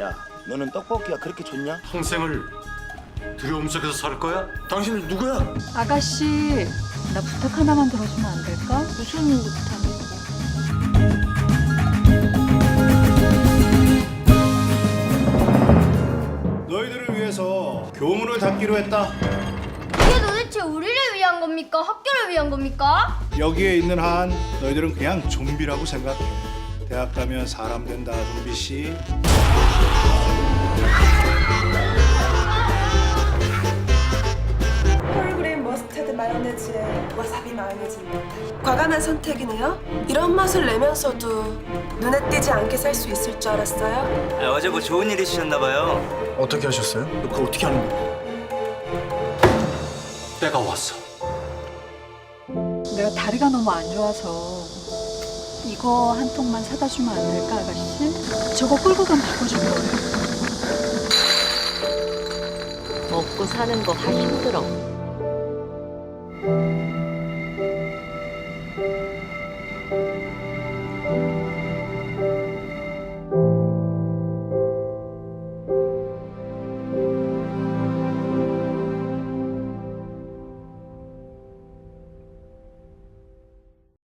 야, 너는 떡볶이가 그렇게 좋냐? 평생을 두려움 속에서 살 거야? 당신 누구야? 아가씨, 나 부탁 하나만 들어주면 안 될까? 무슨 부탁? 너희들을 위해서 교문을 닫기로 했다. 이게 도대체 우리를 위한 겁니까? 학교를 위한 겁니까? 여기에 있는 한 너희들은 그냥 좀비라고 생각해. 대학 가면 사람 된다, 좀비 씨. 홀그레인 머스타드 마요네즈에 와사비 마요네즈입니다. 과감한 선택이네요. 이런 맛을 내면서도 눈에 띄지 않게 살 수 있을 줄 알았어요. 아, 어제 뭐 좋은 일 있으셨나 봐요. 어떻게 하셨어요? 그걸 어떻게 하는 거야? 때가 왔어. 내가 다리가 너무 안 좋아서 이거 한 통만 사다 주면 안 될까, 아가씨? 저거 끌고 가면 바꿔줄 거예요. 먹고 사는 거가 힘들어.